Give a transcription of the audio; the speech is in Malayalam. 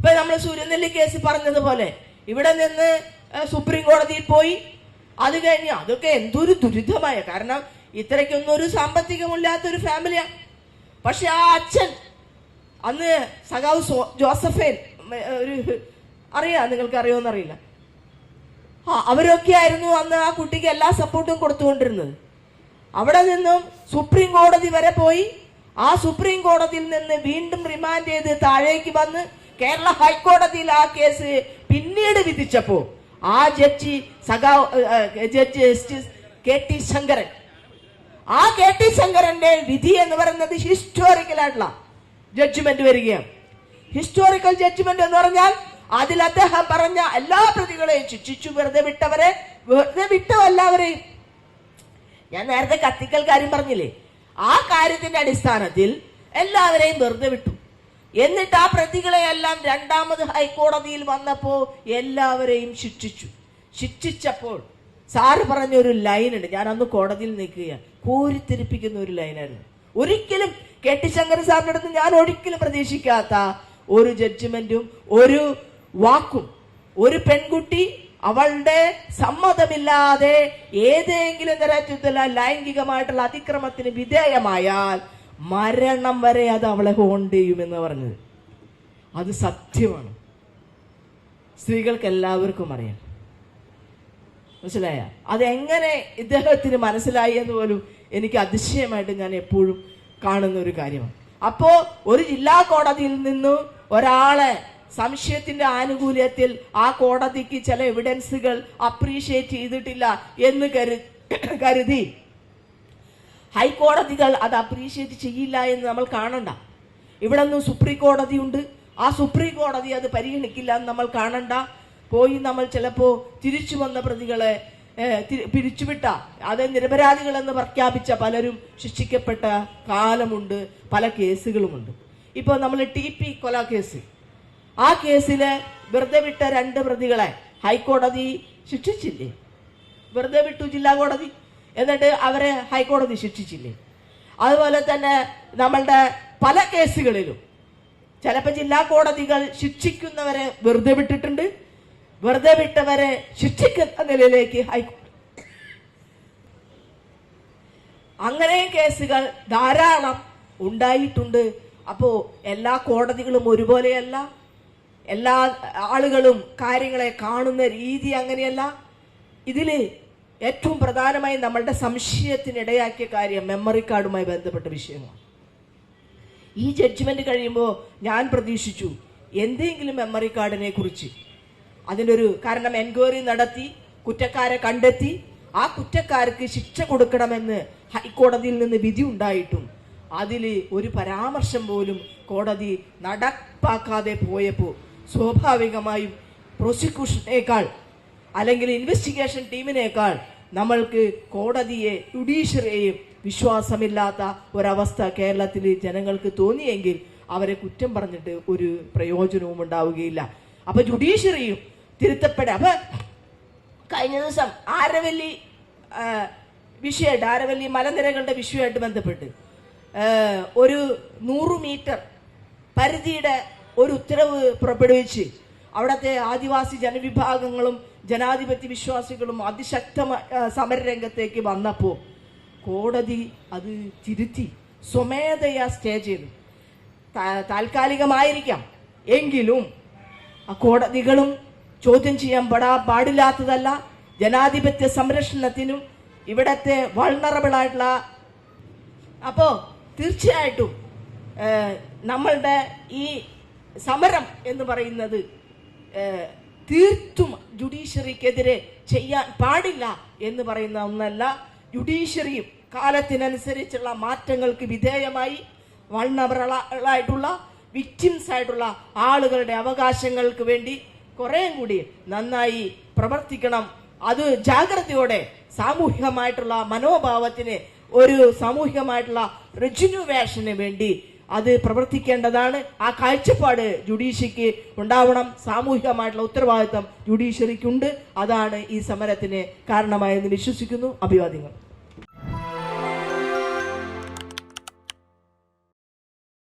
ഇപ്പൊ നമ്മൾ സൂര്യനെല്ലി കേസ് പറഞ്ഞതുപോലെ ഇവിടെ നിന്ന് സുപ്രീം കോടതിയിൽ പോയി അത് കഴിഞ്ഞ് അതൊക്കെ എന്തൊരു ദുരിതമായ കാരണം ഇത്രയ്ക്കൊന്നും ഒരു സാമ്പത്തികമില്ലാത്ത ഒരു ഫാമിലിയാണ് പക്ഷെ ആ അച്ഛൻ അന്ന് സഖാവ് ജോസഫേൻ ഒരു അറിയാ നിങ്ങൾക്ക് അറിയോന്ന് അറിയില്ല ആ അവരൊക്കെ ആയിരുന്നു അന്ന് ആ കുട്ടിക്ക് എല്ലാ സപ്പോർട്ടും കൊടുത്തുകൊണ്ടിരുന്നത്. അവിടെ നിന്നും സുപ്രീം കോടതി വരെ പോയി ആ സുപ്രീം കോടതിയിൽ നിന്ന് വീണ്ടും റിമാൻഡ് ചെയ്ത് താഴേക്ക് വന്ന് കേരള ഹൈക്കോടതിയിൽ ആ കേസ് പിന്നീട് വിധിച്ചപ്പോ ആ judge സഖാ judge justice K T Sankaran. ആ കെ ടി ശങ്കരന്റെ വിധി എന്ന് പറയുന്നത് ഹിസ്റ്റോറിക്കൽ ആയിട്ടുള്ള ജഡ്ജ്മെന്റ് വരികയാണ്. ഹിസ്റ്റോറിക്കൽ ജഡ്ജ്മെന്റ് എന്ന് പറഞ്ഞാൽ അതിൽ അദ്ദേഹം പറഞ്ഞ എല്ലാ പ്രതികളെയും ശിക്ഷിച്ചു വെറുതെ വിട്ടവരെ വെറുതെ വിട്ട എല്ലാവരെയും ഞാൻ നേരത്തെ കത്തിക്കൽ കാര്യം പറഞ്ഞില്ലേ? ആ കാര്യത്തിന്റെ അടിസ്ഥാനത്തിൽ എല്ലാവരെയും വെറുതെ വിട്ടു. എന്നിട്ട് ആ പ്രതികളെയെല്ലാം രണ്ടാമത് ഹൈക്കോടതിയിൽ വന്നപ്പോൾ എല്ലാവരെയും ശിക്ഷിച്ചു. ശിക്ഷിച്ചപ്പോൾ സാറ് പറഞ്ഞൊരു ലൈനുണ്ട്. ഞാൻ അന്ന് കോടതിയിൽ നിൽക്കുകയാണ്. കോരിത്തിരിപ്പിക്കുന്ന ഒരു ലൈനായിരുന്നു. ഒരിക്കലും കെ ടി ശങ്കർ സാറിന്റെ അടുത്ത് ഞാൻ ഒരിക്കലും പ്രതീക്ഷിക്കാത്ത ഒരു ജഡ്ജ്മെന്റും ഒരു വാക്കും ഒരു പെൺകുട്ടി അവളുടെ സമ്മതമില്ലാതെ ഏതെങ്കിലും തരത്തിലുള്ള ലൈംഗികമായിട്ടുള്ള അതിക്രമത്തിന് വിധേയമായാൽ മരണം വരെ അത് അവളെ ഹോണ്ട് ചെയ്യുമെന്ന് പറഞ്ഞത്. അത് സത്യമാണ്. സ്ത്രീകൾക്ക് എല്ലാവർക്കും അറിയാം. മനസ്സിലായ? അതെങ്ങനെ ഇദ്ദേഹത്തിന് മനസ്സിലായി എന്ന് പോലും എനിക്ക് അതിശയമായിട്ട് ഞാൻ എപ്പോഴും കാണുന്ന ഒരു കാര്യമാണ്. അപ്പോൾ ഒരു ജില്ലാ കോടതിയിൽ നിന്ന് ഒരാളെ സംശയത്തിന്റെ ആനുകൂല്യത്തിൽ ആ കോടതിക്ക് ചില എവിഡൻസുകൾ അപ്രീഷിയേറ്റ് ചെയ്തിട്ടില്ല എന്ന് കരു കരുതി ഹൈക്കോടതികൾ അത് അപ്രീഷിയേറ്റ് ചെയ്യില്ല എന്ന് നമ്മൾ കാണണ്ട. ഇവിടെ നിന്ന് സുപ്രീം കോടതി ഉണ്ട്. ആ സുപ്രീം കോടതി അത് പരിഗണിക്കില്ല എന്ന് നമ്മൾ കാണണ്ട. പോയി നമ്മൾ ചിലപ്പോൾ തിരിച്ചു വന്ന പ്രതികളെ പിരിച്ചുവിട്ട അത് നിരപരാധികളെന്ന് പ്രഖ്യാപിച്ച പലരും ശിക്ഷിക്കപ്പെട്ട കാലമുണ്ട് പല കേസുകളുമുണ്ട്. ഇപ്പോൾ നമ്മൾ ടി പി കൊല കേസ്. ആ കേസിൽ വെറുതെ വിട്ട രണ്ട് പ്രതികളെ ഹൈക്കോടതി ശിക്ഷിച്ചില്ലേ? വെറുതെ വിട്ടു ജില്ലാ കോടതി? എന്നിട്ട് അവരെ ഹൈക്കോടതി ശിക്ഷിച്ചില്ലേ അതുപോലെ തന്നെ നമ്മളുടെ പല കേസുകളിലും ചിലപ്പോൾ ജില്ലാ കോടതികൾ ശിക്ഷിക്കുന്നവരെ വെറുതെ വിട്ടിട്ടുണ്ട്. വെറുതെ വിട്ടവരെ ശിക്ഷിക്കുന്ന നിലയിലേക്ക് ഹൈക്കോടതി അങ്ങനെ കേസുകൾ ധാരാളം ഉണ്ടായിട്ടുണ്ട്. അപ്പോ എല്ലാ കോടതികളും ഒരുപോലെയല്ല. എല്ലാ ആളുകളും കാര്യങ്ങളെ കാണുന്ന രീതി അങ്ങനെയല്ല. ഇതിൽ ഏറ്റവും പ്രധാനമായി നമ്മളുടെ സംശയത്തിനിടയാക്കിയ കാര്യം മെമ്മറി കാർഡുമായി ബന്ധപ്പെട്ട വിഷയമാണ്. ഈ ജഡ്ജ്മെന്റ് കഴിയുമ്പോൾ ഞാൻ പ്രതീക്ഷിച്ചു എന്തെങ്കിലും മെമ്മറി കാർഡിനെ കുറിച്ച്. അതിനൊരു കാരണം എൻക്വയറി നടത്തി കുറ്റക്കാരെ കണ്ടെത്തി ആ കുറ്റക്കാർക്ക് ശിക്ഷ കൊടുക്കണമെന്ന് ഹൈക്കോടതിയിൽ നിന്ന് വിധി ഉണ്ടായിട്ടും അതിൽ ഒരു പരാമർശം പോലും കോടതി നടപ്പാക്കാതെ പോയപ്പോൾ സ്വാഭാവികമായും പ്രോസിക്യൂഷനേക്കാൾ അല്ലെങ്കിൽ ഇൻവെസ്റ്റിഗേഷൻ ടീമിനേക്കാൾ നമ്മൾക്ക് കോടതിയെ ജുഡീഷ്യറിയെയും വിശ്വാസമില്ലാത്ത ഒരവസ്ഥ കേരളത്തിൽ ജനങ്ങൾക്ക് തോന്നിയെങ്കിൽ അവരെ കുറ്റം പറഞ്ഞിട്ട് ഒരു പ്രയോജനവും ഉണ്ടാവുകയില്ല. അപ്പൊ ജുഡീഷ്യറിയും തിരുത്തപ്പെടാം. അപ്പൊ കഴിഞ്ഞ ദിവസം ആരവല്ലി വിഷയമായിട്ട് ആരവല്ലി മലനിരകളുടെ വിഷയമായിട്ട് ബന്ധപ്പെട്ട് ഒരു നൂറ് മീറ്റർ പരിധിയുടെ ഒരു ഉത്തരവ് പുറപ്പെടുവിച്ച് അവിടുത്തെ ആദിവാസി ജനവിഭാഗങ്ങളും ജനാധിപത്യ വിശ്വാസികളും അതിശക്തമായ സമരരംഗത്തേക്ക് വന്നപ്പോൾ കോടതി അത് തിരുത്തി സ്വമേധയാ സ്റ്റേ ചെയ്തു. താൽക്കാലികമായിരിക്കാം. എങ്കിലും ആ കോടതികളും ചോദ്യം ചെയ്യാൻ പെടാ പാടില്ലാത്തതല്ല. ജനാധിപത്യ സംരക്ഷണത്തിനും ഇവിടത്തെ വൾണറബിളായിട്ടുള്ള അപ്പോൾ അപ്പോ തീർച്ചയായിട്ടും നമ്മളുടെ ഈ സമരം എന്ന് പറയുന്നത് തീർത്തും ജുഡീഷ്യറിക്കെതിരെ ചെയ്യാൻ പാടില്ല എന്ന് പറയുന്ന ഒന്നല്ല ജുഡീഷ്യറിയും കാലത്തിനനുസരിച്ചുള്ള മാറ്റങ്ങൾക്ക് വിധേയമായി വൾണറബിളായിട്ടുള്ള വിക്ടിംസ് ആയിട്ടുള്ള ആളുകളുടെ അവകാശങ്ങൾക്ക് വേണ്ടി കുറേയും കൂടി നന്നായി പ്രവർത്തിക്കണം. അത് ജാഗ്രതയോടെ സാമൂഹികമായിട്ടുള്ള മനോഭാവത്തിന് ഒരു സാമൂഹികമായിട്ടുള്ള റിജുനുവേഷന് വേണ്ടി അത് പ്രവർത്തിക്കേണ്ടതാണ്. ആ കാഴ്ചപ്പാട് ജുഡീഷ്യക്ക് ഉണ്ടാവണം. സാമൂഹികമായിട്ടുള്ള ഉത്തരവാദിത്തം ജുഡീഷ്യറിക്കുണ്ട്. അതാണ് ഈ സമരത്തിന് കാരണമായെന്ന് വിശ്വസിക്കുന്നു അഭിവാദ്യങ്ങൾ